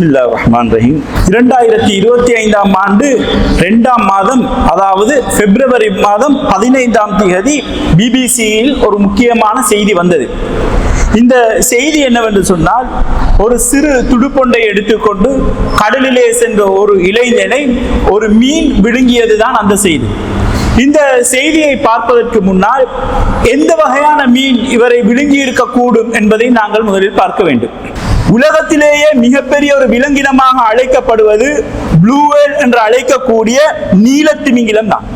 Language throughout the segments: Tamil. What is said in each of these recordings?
பிஸ்மில்லா ரஹ்மான் ரஹீம் இரண்டாயிரத்தி இருபத்தி ஐந்தாம் ஆண்டு ரெண்டாம் மாதம் அதாவது பிப்ரவரி மாதம் பதினைந்தாம் தேதி பிபிசியில் ஒரு முக்கியமான செய்தி வந்தது. இந்த செய்தி என்னவென்று சொன்னால் ஒரு சிறு துடுப்பொண்டை எடுத்துக்கொண்டு கடலிலே சென்ற ஒரு இளைஞனை ஒரு மீன் விழுங்கியதுதான் அந்த செய்தி. இந்த செய்தியை பார்ப்பதற்கு முன்னால் எந்த வகையான மீன் இவரை விழுங்கி இருக்கக்கூடும் என்பதை நாங்கள் முதலில் பார்க்க வேண்டும். உலகத்திலேயே மிகப்பெரிய ஒரு விலங்கினமாக அழைக்கப்படுவது ப்ளூவேல் என்று அழைக்கக்கூடிய நீலத்திமிங்கிலம் தான்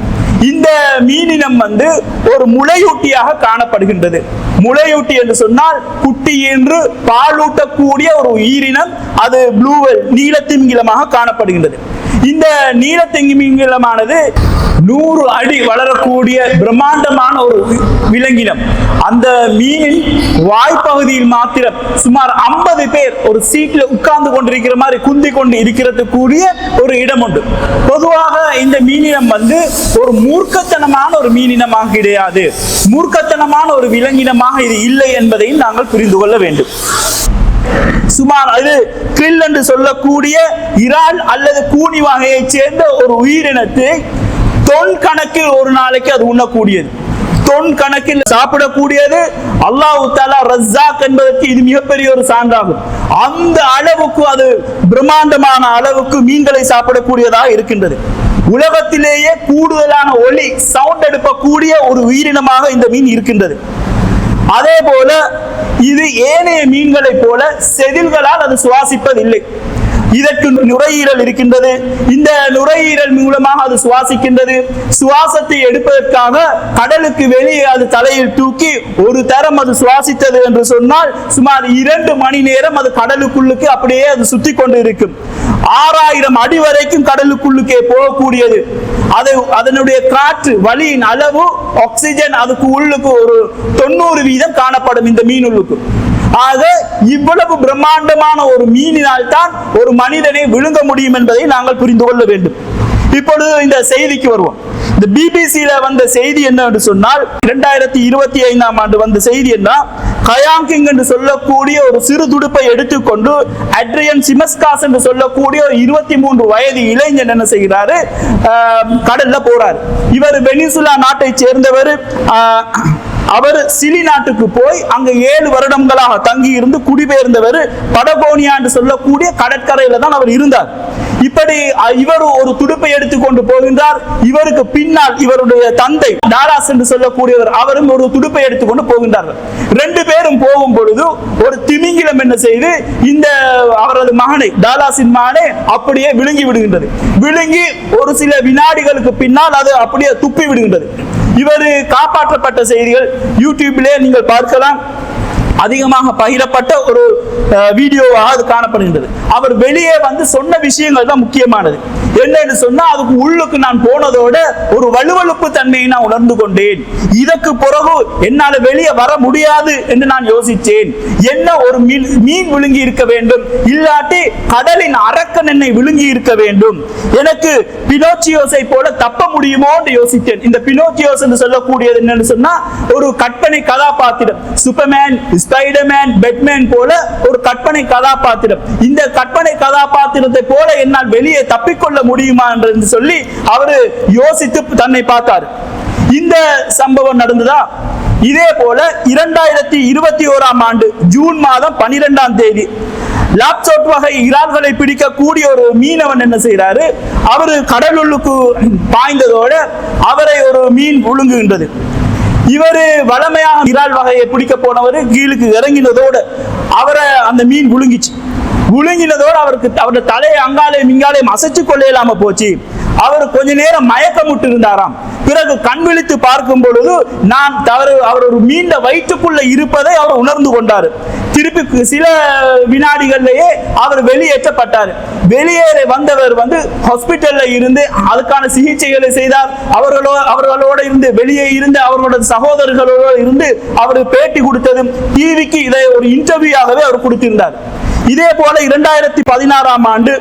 இந்த மீனினம் வந்து ஒரு முளையூட்டியாக காணப்படுகின்றது. முளையூட்டி என்று சொன்னால் குட்டி என்று பாலூட்டக்கூடிய ஒரு உயிரினம் அது ப்ளூவெல் நீலத்திமிங்கிலமாக காணப்படுகின்றது. இந்த நீலத்திமிங்கிலமானது நூறு அடி வளரக்கூடிய பிரம்மாண்டமான ஒரு விலங்கினம். அந்த மீனின் வாய்ப்பகுதியில் மாத்திரம் சுமார் ஐம்பது பேர் ஒரு சீட்ல உட்கார்ந்து கொண்டிருக்கிற மாதிரி குந்தி கொண்டு இருக்கிறது கூடிய ஒரு இடம் உண்டு பொதுவாக இந்த மீனினம் வந்து ஒரு மூர்க்கத்தனமான ஒரு மீனினமாக கிடையாது. மூர்க்கத்தனமான ஒரு விலங்கினமாக இது இல்லை என்பதையும் நாங்கள் புரிந்து கொள்ள வேண்டும். சுமார் அது கில் என்று சொல்லக்கூடிய இறால் அல்லது கூனி வகையைச் சேர்ந்த ஒரு உயிரினத்தை தொன் கணக்கில் ஒரு நாளைக்கு அது உண்ணக்கூடியது. தொன் கணக்கில் சாப்பிடக்கூடியது. அல்லாஹு தாலா ரஸ்ஸாக் என்பதற்கு இது மிகப்பெரிய ஒரு சான்றாகும். அந்த அளவுக்கு அது பிரம்மாண்டமான அளவுக்கு மீன்களை சாப்பிடக்கூடியதாக இருக்கின்றது. உலகத்திலேயே கூடுதலான ஒளி சவுண்ட் எடுக்கக்கூடிய ஒரு உயிரினமாக இந்த மீன் இருக்கின்றது. அதே போல இது ஏனைய மீன்களைப் போல செதில்களால் அது சுவாசிப்பதில்லை. இதற்கு நுரையீரல் இருக்கின்றது. இந்த நுரையீரல் மூலமாக அது சுவாசிக்கின்றது. சுவாசத்தை எடுப்பதற்காக கடலுக்கு வெளியே அது தலையில் தூக்கி ஒரு தரம் அது சுவாசித்தது என்று சொன்னால் சுமார் இரண்டு மணி நேரம் அது கடலுக்குள்ளுக்கு அப்படியே அது சுத்தி கொண்டு இருக்கும் ஆறாயிரம் அடி வரைக்கும் கடலுக்குள்ளுக்கே போகக்கூடியது. அது அதனுடைய காற்று வலியின் அளவு ஆக்சிஜன் அதுக்கு உள்ளுக்கு ஒரு தொண்ணூறு வீதம் காணப்படும் இந்த மீனுள்ளுக்கு ஆக இவ்வளவு பிரம்மாண்டமான ஒரு மீனினால் தான் ஒரு மனிதனை விழுங்க முடியும் என்பதை நாங்கள் புரிந்து கொள்ள வேண்டும். இப்பொழுது இந்த செய்திக்கு வருவோம். இந்த பிபிசியில வந்த செய்தி என்ன என்று சொன்னால் இரண்டாயிரத்தி இருபத்தி ஐந்தாம் ஆண்டு வந்த செய்தி என்ன? கயாங்கிங் என்று சொல்லக்கூடிய ஒரு சிறு துடுப்பை எடுத்துக்கொண்டு அட்ரியன் சிமஸ்காஸ் என்று சொல்லக்கூடிய ஒரு இருபத்தி மூன்று வயது இளைஞன் என்ன செய்கிறாரு? கடல்ல போறாரு. இவர் வெனிசுலா நாட்டை சேர்ந்தவர். அவர் சிலி நாட்டுக்கு போய் அங்க ஏழு வருடங்களாக தங்கி இருந்து குடிபெயர்ந்தவர் படகோனியா என்று சொல்லக்கூடிய கடற்கரையில தான் அவர் இருந்தார். இப்படி இவர் ஒரு துடுப்பை எடுத்துக்கொண்டு போகின்றார். இவருக்கு பின்னால் இவருடைய தந்தை டாராஸ் என்று சொல்லக்கூடியவர் அவரும் ஒரு துடுப்பை எடுத்துக்கொண்டு போகின்றார்கள். ரெண்டு பேரும் போகும் பொழுது ஒரு திமிங்கிலம் என்ன செய்து இந்த அவரது மகனை டாலாஸின் மகனை அப்படியே விழுங்கி விடுகின்றது. விழுங்கி ஒரு சில வினாடிகளுக்கு பின்னால் அது அப்படியே துப்பி விடுகின்றது. இவர் காப்பாற்றப்பட்ட செய்திகள் யூடியூபிலே நீங்கள் பார்க்கலாம். அதிகமாக பகிரப்பட்ட ஒரு வீடியோவாக அது காணப்படுகின்றது. அவர் வெளியே வந்து சொன்ன விஷயங்கள் தான் முக்கியமானது. என்னன்னு சொன்னா அதுக்கு உள்ளுக்கு நான் போனதோட ஒரு வலுவழுப்பு தன்மையை நான் உணர்ந்து கொண்டேன். இதற்கு பிறகு என்னால வெளியே வர முடியாது என்று நான் யோசித்தேன். என்ன ஒரு மீன் மீன் விழுங்கி இருக்க வேண்டும்? இல்லாட்டி கடலின் அரக்கன் என்னை விழுங்கி இருக்க வேண்டும்? எனக்கு பினோச்சியோஸை போல தப்ப முடியுமோ என்று யோசித்தேன். இந்த பினோச்சியோஸ் என்று சொல்லக்கூடியது என்னன்னு சொன்னா ஒரு கற்பனை கதாபாத்திரம். சூப்பர்மேன் ஸ்பைடர்மேன் பெட்மேன் போல ஒரு கற்பனை கதாபாத்திரம். இந்த கற்பனை கதாபாத்திரத்தை போல என்னால் வெளியே தப்பிக்கொள்ள முடியுமா என்று சொல்லி அவரு யோசித்து தன்னை பார்த்தார். இந்த சம்பவம் நடந்ததா? இதே போல இரண்டாயிரத்தி இருபத்தி ஓராம் ஆண்டு ஜூன் மாதம் பனிரெண்டாம் தேதி லாப்சோட் வகை இறால்களை பிடிக்கக்கூடிய ஒரு மீனவன் என்ன செய்யறாரு அவரு கடலுள்ளுக்கு பாய்ந்ததோட அவரை ஒரு மீன் விழுங்குகின்றது இவர் வளமையாக இறால் வகையை பிடிக்க போனவர் கீழுக்கு இறங்கினதோட அவரை அந்த மீன் விழுங்கிச்சு. விழுங்கினதோடு அவருக்கு அவருடைய தலையை அங்காலே மிங்காலே அசைச்சு கொள்ள இல்லாம போச்சு. அவர் கொஞ்ச நேரம் மயக்கமுட்டு இருந்தாராம் பிறகு கண் விழித்து பார்க்கும் பொழுது நான் தவறு அவர் ஒரு மீண்ட வயிற்றுக்குள்ள இருப்பதை அவர் உணர்ந்து கொண்டார். திருப்பி சில வினாடிகள்லயே அவர் வெளியேற்றப்பட்டார். வெளியேற வந்தவர் வந்து ஹாஸ்பிட்டல்ல இருந்து அதுக்கான சிகிச்சைகளை செய்தார். அவர்களோ அவர்களோட இருந்து வெளியே இருந்து அவர்களோட சகோதரர்களோடு இருந்து அவர் பேட்டி கொடுத்ததும் டிவிக்கு இதை ஒரு இன்டர்வியூ ஆகவே அவர் கொடுத்திருந்தார். இதே போல இரண்டாயிரத்தி பதினாறாம் ஆண்டு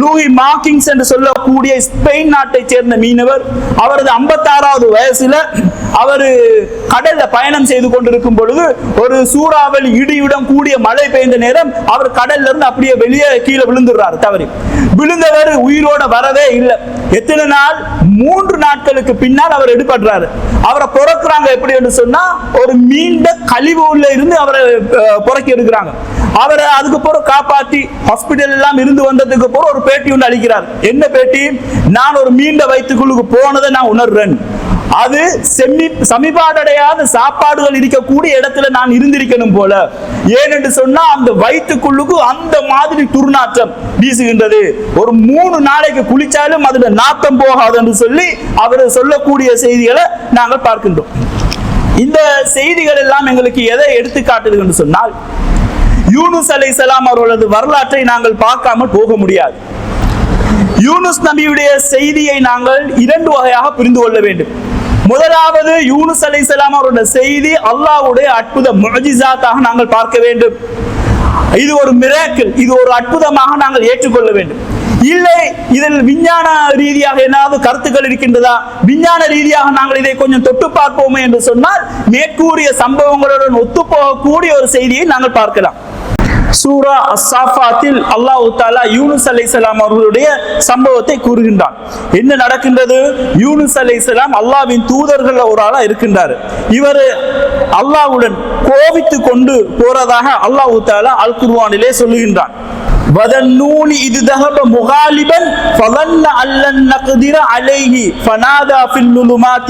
லூயி மார்க்கிங்ஸ் என்று சொல்லக்கூடிய ஸ்பெயின் நாட்டை சேர்ந்த மீனவர். அவரது 56வது வயசுல அவர் கடல்ல பயணம் செய்து கொண்டிருக்கும் பொழுது ஒரு சூறாவளி இடியுடன் கூடிய மழை பெய்ந்த நேரம் அவர் கடல்ல இருந்து அப்படியே வெளியே கீழே விழுந்துடுறாரு தவறி. விழுந்தவர் உயிரோட வரவே இல்லை. எத்தனை நாள்? மூன்று நாட்களுக்கு பின்னால் அவர் எடுபடுறாரு. அவரை பிறக்குறாங்க எப்படி என்று சொன்னா ஒரு மீண்ட கழிவு உள்ள இருந்து அவரை புறக்கி எடுக்கிறாங்க. அவரை அதுக்கு பிறகு காப்பாற்றி ஹாஸ்பிட்டல் எல்லாம் இருந்து வந்ததுக்கு பிறகு ஒரு பேட்டி ஒன்று அளிக்கிறார். என்ன பேட்டி? நான் ஒரு மீண்ட வயிற்றுக்குள்ளுக்கு போனதை நான் உணர்றேன். அது செம்மி சமிபாடடையாத சாப்பாடுகள் இருக்கக்கூடிய இடத்துல நான் இருந்திருக்கணும் போல. ஏனென்று சொன்னா அந்த வயிற்றுக்குள்ளுக்கு அந்த மாதிரி துர்நாற்றம் வீசுகின்றது. ஒரு மூணு நாளைக்கு குளிச்சாலும் அதுல நாத்தம் போகாது என்று சொல்லி அவர் சொல்லக்கூடிய செய்திகளை நாங்கள் பார்க்கின்றோம். இந்த செய்திகள் எல்லாம் எங்களுக்கு எதை எடுத்து காட்டுது என்று சொன்னால் யூனுஸ் அலை அவர்களது வரலாற்றை நாங்கள் பார்க்காமல் போக முடியாது. யூனுஸ் நபியுடைய செய்தியை நாங்கள் இரண்டு வகையாக புரிந்து கொள்ள வேண்டும். முதலாவது யூனுஸ் அலைஹிஸ்ஸலாம் அவருடைய செய்தி அல்லாஹ்வுடைய அற்புத மொஜிசாத்தாக நாங்கள் பார்க்க வேண்டும். இது ஒரு மிராக்கிள் இது ஒரு அற்புதமாக நாங்கள் ஏற்றுக்கொள்ள வேண்டும். இல்லை இதில் விஞ்ஞான ரீதியாக ஏதாவது கருத்துக்கள் இருக்கின்றதா? விஞ்ஞான ரீதியாக நாங்கள் இதை கொஞ்சம் தொட்டு பார்ப்போமே என்று சொன்னால் மேற்கூறிய சம்பவங்களுடன் ஒத்துப்போகக்கூடிய ஒரு செய்தியை நாங்கள் பார்க்கலாம். சூரா அஸ்ஸாஃபாத்தில் அல்லாஹ் தாலா யூனுஸ் அலைஹிஸ்ஸலாம் அவர்களுடைய சம்பவத்தை கூறுகின்றான். என்ன நடக்கின்றது? யூனுஸ் அலை இஸ்லாம் அல்லாவின் தூதர்கள் ஒரு ஆளா இருக்கின்றார். இவர் அல்லாஹ்வுடன் கோவித்து கொண்டு போறதாக அல்லாஹ் தாலா அல் குர்வானிலே சொல்லுகின்றான். وذنون إذ ذهب مغالبا فظن أن لن نقدر عليه فنادى في الظلمات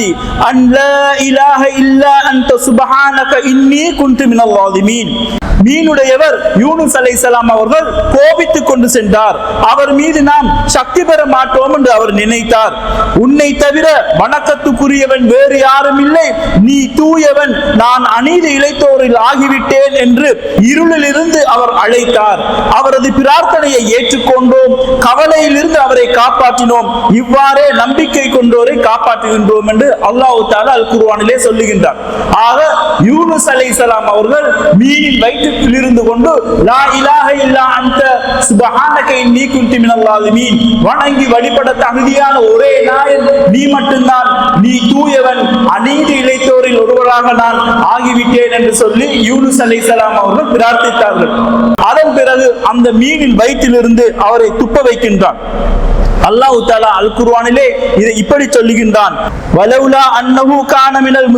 أن لا إله إلا أنت سبحانك إني كنت من الظالمين மீனுடையவர் யூனுஸ் அலைஹிஸ்ஸலாம் அவர்கள் கோபித்துக் கொண்டு சென்றார் அவர் மீது நாம் சக்தி பெற மாட்டோம் என்று அவர் நினைத்தார் உன்னை தவிர வணக்கத்துக்குரியவன் வேறு யாரும் இல்லை நீ தூயவன் நான் அநீதி இழைத்தோரில் ஆகிவிட்டேன் என்று இருளில் இருந்து அவர் அழைத்தார் அவரது பிரார்த்தனையை ஏற்றுக்கொண்டோம். கவலையிலிருந்து அவரை காப்பாற்றினோம். இவ்வாறே நம்பிக்கை கொண்டோரை காப்பாற்றுகின்றோம் என்று அல்லாஹு தாலா அல் குர்ஆனிலே சொல்லுகின்றார். ஆக யூனுஸ் அலைஹிஸ்ஸலாம் அவர்கள் மீனின் வயிற்றுக்குள் இருந்து கொண்டு லா இலாக இல்லா அந்த சுபஹானகை நீ குந்தி மினல்லாது மீன் வணங்கி வழிபட தகுதியான ஒரே நாயன் நீ மட்டும்தான் நீ தூயவன் அநீதி இழைத்தோரில் நான் ஆகிவிட்டேன் என்று சொல்லி யூனுஸ் அலைஹிஸ்ஸலாம் அவர்கள் பிரார்த்தித்தார்கள். அதன் பிறகு அந்த மீனின் வயிற்றிலிருந்து அவரை துப்ப வைக்கின்றான். அல்லாஹ் தாலா அல் குர்வானிலே இதை இப்படி சொல்லுகின்றான். வலவுலா அன்னஹு கான மினல்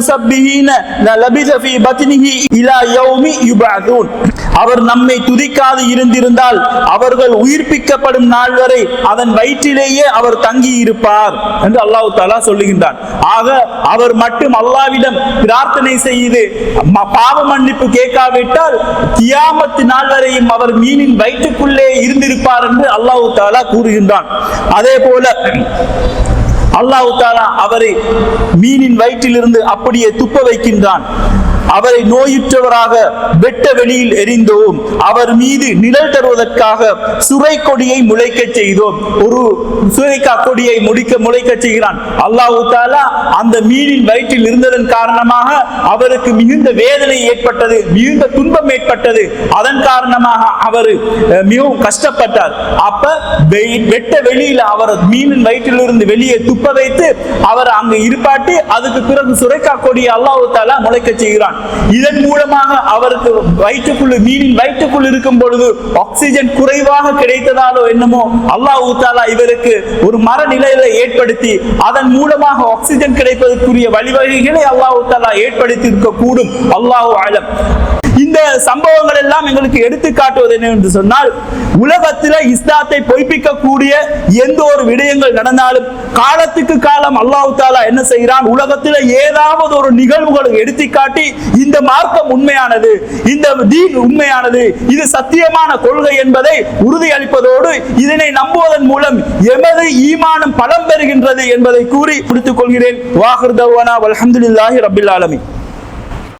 ஃபீ பத்னிஹி இலா யௌமி அவர் நம்மை துதிக்காது இருந்திருந்தால் அவர்கள் உயிர்ப்பிக்கப்படும் நாள் வரை அதன் வயிற்றிலேயே அவர் தங்கி இருப்பார் என்று அல்லாஹ் தாலா சொல்லுகின்றான். ஆக அவர் மட்டும் அல்லாவிடம் பிரார்த்தனை செய்து ம- பாவ மன்னிப்பு கேட்காவிட்டால் கியாமத்து நாள் வரையும் அவர் மீனின் வயிற்றுக்குள்ளே இருந்திருப்பார் என்று அல்லாஹ் தாலா கூறுகின்றான். அதே போல அல்லாஹு தாலா அவரை மீனின் வயிற்றிலிருந்து அப்படியே துப்ப வைக்கின்றான். அவரை நோயுற்றவராக வெட்ட வெளியில் எரிந்தோம். அவர் மீது நிழல் தருவதற்காக சுரை கொடியை முளைக்கச் செய்தோம். ஒரு சுரைக்கா கொடியை முடிக்க முளைக்க செய்கிறான். அல்லாஹு தாலா அந்த மீனின் வயிற்றில் இருந்ததன் காரணமாக அவருக்கு மிகுந்த வேதனை ஏற்பட்டது மிகுந்த துன்பம் ஏற்பட்டது. அதன் காரணமாக அவர் மிகவும் கஷ்டப்பட்டார். அப்ப வெட்ட வெளியில அவர் மீனின் வயிற்றிலிருந்து வெளியே துப்ப வைத்து அவர் அங்கு இருப்பாட்டி அதுக்கு பிறகு சுரைக்கா கொடியை அல்லாஹு தாலா முளைக்க செய்கிறான். இதன் மூலமாக அவருக்கு வயிற்றுக்குள் மீனின் வயிற்றுக்குள் இருக்கும் பொழுது ஆக்சிஜன் குறைவாக கிடைத்ததாலோ என்னமோ அல்லாஹ் தாலா இவருக்கு ஒரு மரநிலையில ஏற்படுத்தி அதன் மூலமாக ஆக்சிஜன் கிடைப்பதற்குரிய வழிவகைகளை அல்லாஹ் தாலா ஏற்படுத்தி இருக்க கூடும் அல்லாஹ் ஆலம் சம்பவங்கள் எல்லாம் எங்களுக்கு எடுத்து காட்டுவது என்று சொன்னால் உலகத்தில் இஸ்லாத்தை பொய்ப்பிக்கக்கூடிய எந்த ஒரு விடயங்கள் நடந்தாலும் காலத்துக்கு காலம் அல்லாஹு தாலா என்ன செய்கிறான்? உலகத்தில் ஏதாவது ஒரு நிகழ்வுகளை எடுத்து காட்டி இந்த மார்க்கம் உண்மையானது இந்த தீன் உண்மையானது இது சத்தியமான கொள்கை என்பதை உறுதியளிப்பதோடு இதனை நம்புவதன் மூலம் எமது ஈமானம் பலம் பெறுகின்றது என்பதை கூறி முடித்துக் கொள்கிறேன். வாஹிர் தவானா அலமதுல்லாஹி ரபில் ஆலமி